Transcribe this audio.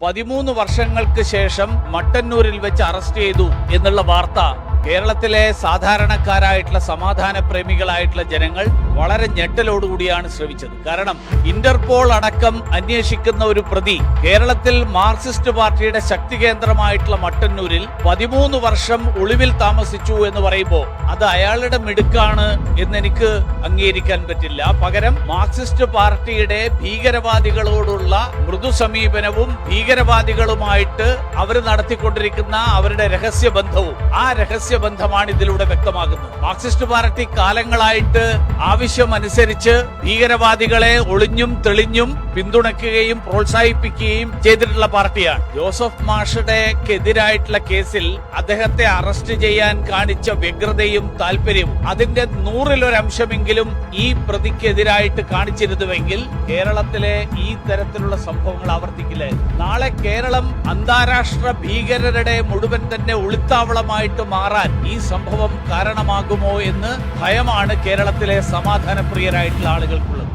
പതിമൂന്ന് വർഷങ്ങൾക്ക് ശേഷം മട്ടന്നൂരിൽ വെച്ച് അറസ്റ്റ് ചെയ്തു എന്നുള്ള വാർത്ത കേരളത്തിലെ സാധാരണക്കാരായിട്ടുള്ള സമാധാന പ്രേമികളായിട്ടുള്ള ജനങ്ങൾ വളരെ ഞെട്ടലോടുകൂടിയാണ് ശ്രമിച്ചത്. കാരണം ഇന്റർപോൾ അടക്കം അന്വേഷിക്കുന്ന ഒരു പ്രതി കേരളത്തിൽ മാർക്സിസ്റ്റ് പാർട്ടിയുടെ ശക്തി കേന്ദ്രമായിട്ടുള്ള മട്ടന്നൂരിൽ പതിമൂന്ന് വർഷം ഒളിവിൽ താമസിച്ചു എന്ന് പറയുമ്പോൾ അത് അയാളുടെ മിടുക്കാണ് എന്ന് എനിക്ക് അംഗീകരിക്കാൻ പറ്റില്ല. പകരം മാർക്സിസ്റ്റ് പാർട്ടിയുടെ ഭീകരവാദികളോടുള്ള മൃദു സമീപനവും ഭീകരവാദികളുമായിട്ട് അവർ നടത്തിക്കൊണ്ടിരിക്കുന്ന അവരുടെ രഹസ്യ ബന്ധവും ആ രഹസ്യ ബന്ധമാണ് ഇതിലൂടെ വ്യക്തമാകുന്നത്. മാർക്സിസ്റ്റ് പാർട്ടി കാലങ്ങളായിട്ട് ആവശ്യമനുസരിച്ച് ഭീകരവാദികളെ ഒളിഞ്ഞും തെളിഞ്ഞും പിന്തുണയ്ക്കുകയും പ്രോത്സാഹിപ്പിക്കുകയും ചെയ്തിട്ടുള്ള പാർട്ടിയാണ്. ജോസഫ് മാഷുടെക്കെതിരായിട്ടുള്ള കേസിൽ അദ്ദേഹത്തെ അറസ്റ്റ് ചെയ്യാൻ കാണിച്ച വ്യഗ്രതയും താല്പര്യവും അതിന്റെ നൂറിലൊരംശമെങ്കിലും ഈ പ്രതിക്കെതിരായിട്ട് കാണിച്ചിരുന്നുവെങ്കിൽ കേരളത്തിലെ ഈ തരത്തിലുള്ള സംഭവങ്ങൾ ആവർത്തിക്കില്ലേ? നാളെ കേരളം അന്താരാഷ്ട്ര ഭീകരരുടെ മുഴുവൻ തന്നെ ഒളിത്താവളമായിട്ട് മാറാൻ ഈ സംഭവം കാരണമാകുമോ എന്ന് ഭയമാണ് കേരളത്തിലെ സമാധാനപ്രിയരായിട്ടുള്ള ആളുകൾക്കുള്ളത്.